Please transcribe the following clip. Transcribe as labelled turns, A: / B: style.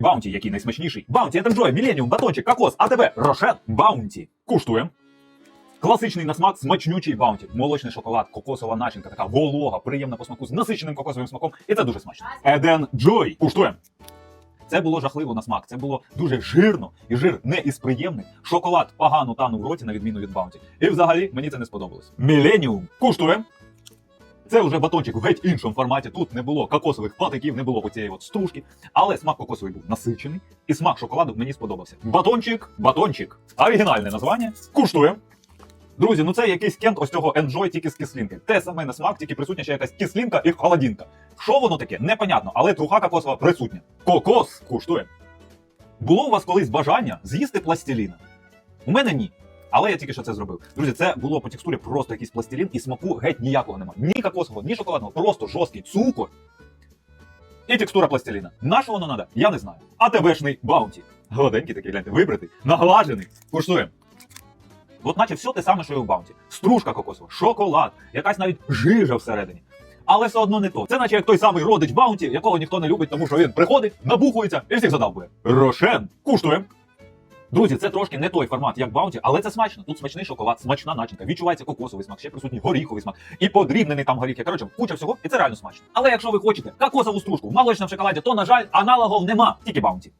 A: Баунті, який найсмачніший. Баунті, Енджой, Міленіум, батончик, кокос, АТБ, Рошен, Баунті. Куштуємо. Класичний на смак, смачнючий баунті. Молочний шоколад, кокосова начинка, така волога, приємна по смаку з насиченим кокосовим смаком. І це дуже смачно. Еден Джой. Куштуємо. Це було жахливо на смак. Це було дуже жирно, і жир не із приємних. Шоколад погано танув в роті, на відміну від баунті. І взагалі мені це не сподобалось. Міленіум. Куштуємо. Це вже батончик в геть іншому форматі. Тут не було кокосових патиків, не було оцієї от стружки, але смак кокосовий був насичений, і смак шоколаду мені сподобався. Батончик, батончик. Оригінальне названня. Куштуємо. Друзі, ну це якийсь кент ось цього Enjoy тільки з кислинки. Те саме на смак, тільки присутня ще якась кислинка і холодинка. Що воно таке? Непонятно, але труха кокосова присутня. Кокос куштує. Було у вас колись бажання з'їсти пластиліна? У мене ні. Але я тільки що це зробив. Друзі, це було по текстурі просто якийсь пластилін і смаку геть ніякого нема. Ні кокосового, ні шоколадного, просто жорсткий цукор. І текстура пластиліна. На що воно треба? Я не знаю. А ТБшний баунті. Гладенький такий, гляньте, вибритий, наглажений. Куштуємо. От наче все те саме, що і в баунті. Стружка кокосова, шоколад, якась навіть жижа всередині. Але все одно не то. Це наче як той самий родич баунті, якого ніхто не любить, тому що він приходить, набухується і всіх задавбує. Рошен. Куштуємо. Друзі, це трошки не той формат, як баунті, але це смачно. Тут смачний шоколад, смачна начинка, відчувається кокосовий смак, ще присутній горіховий смак і подрібнений там горіх. Коротше, куча всього, і це реально смачно. Але якщо ви хочете кокосову стружку в молочному шоколаді, то на жаль, аналогов нема, тільки баунті.